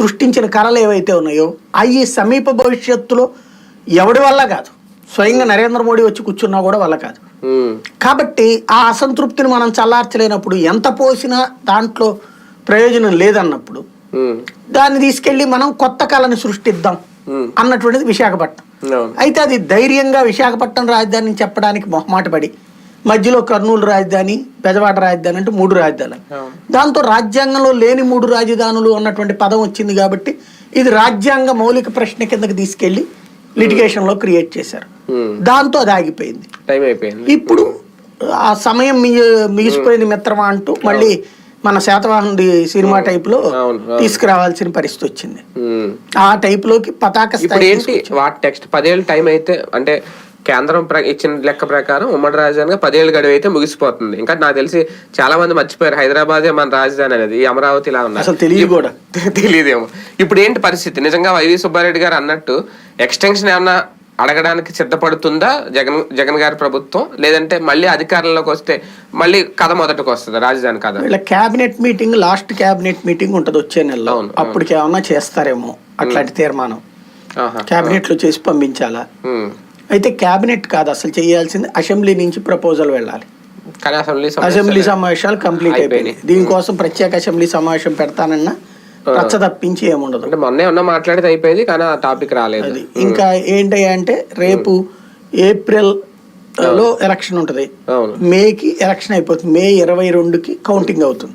సృష్టించిన కళలు ఏవైతే ఉన్నాయో అవి సమీప భవిష్యత్తులో ఎవడి వల్ల కాదు. స్వయంగా నరేంద్ర మోడీ వచ్చి కూర్చున్నా కూడా వల్ల కాదు. కాబట్టి ఆ అసంతృప్తిని మనం చల్లార్చలేనప్పుడు ఎంత పోసినా దాంట్లో ప్రయోజనం లేదన్నప్పుడు దాన్ని తీసుకెళ్ళి మనం కొత్త కళని సృష్టిద్దాం అన్నటువంటిది విశాఖపట్నం. అయితే అది ధైర్యంగా విశాఖపట్నం రాజధానిని చెప్పడానికి మొహమాట పడి మధ్యలో కర్నూలు రాజధాని పెదవాడ రాజధాని అంటే మూడు రాజధానులు. దాంతో రాజ్యాంగంలో లేని మూడు రాజధానులు అన్నటువంటి పదం వచ్చింది కాబట్టి ఇది రాజ్యాంగ మౌలిక ప్రశ్న కిందకి తీసుకెళ్ళి litigation లో క్రియేట్ చేశారు. దాంతో అది ఆగిపోయింది. టైం అయిపోయింది. ఇప్పుడు ఆ సమయం మిగి- మిగిసిపోయింది మిత్రమా అంటూ మళ్ళీ మన శాతవాహనుడి సినిమా టైప్లో. తీసుకురావాల్సిన పరిస్థితి వచ్చింది. ఆ టైప్లోకి పతాక స్థాయి ఏంటి వాటి టెక్స్ట్ పదేళ్ళు టైం అయితే అంటే కేంద్రం ప్ర- ఇచ్చిన లెక్క ప్రకారం ఉమ్మడి రాజధానిగా పదేళ్ళు గడువు అయితే ముగిసిపోతుంది. ఇంకా నాకు తెలిసి చాలా మంది మర్చిపోయారు. హైదరాబాదే మన రాజధాని అనేది. ఈ అమరావతి ఇలా ఉన్నారు అసలు తెలియదు కూడా. తెలియదేమో. ఇప్పుడు ఏంటి పరిస్థితి? నిజంగా వైవి సుబ్బారెడ్డి గారు అన్నట్టు ఎక్స్టెన్షన్ ఏమన్నా అడగడానికి సిద్ధపడుతుందా జగన్ జగన్ గారి ప్రభుత్వం? లేదంటే మళ్ళీ అధికారంలోకి వస్తే మళ్ళీ కథ మొదటికి వస్తుంది? రాజధాని కథ? వీళ్ళ cabinet meeting last cabinet meeting ఉంటుంది వచ్చే నెలలో అప్పటికి ఏమన్నా చేస్తారేమో అట్లాంటి తీర్మానం. ఆహా. క్యాబినెట్లో చేసి పంపించాలా. అయితే క్యాబినెట్ కాదు అసలు చేయాల్సింది అసెంబ్లీ నుంచి ప్రపోజల్ వెళ్ళాలి. అసెంబ్లీ సమావేశాలు- కంప్లీట్ అయిపోయినాయి. దీనికోసం ప్రత్యేక అసెంబ్లీ సమావేశం పెడతానన్నా రచ్చ తప్పించి ఏముండదు. అంటే మొన్నే ఉన్న మాట్లాడితే అయిపోయింది కానీ ఆ టాపిక్ రాలేదు. అది. ఇంకా ఏంటి అంటే రేపు ఏప్రిల్లో ఎలక్షన్ ఉంటుంది. మేకి ఎలక్షన్ అయిపోతుంది. మే ఇరవై రెండుకి కౌంటింగ్ అవుతుంది.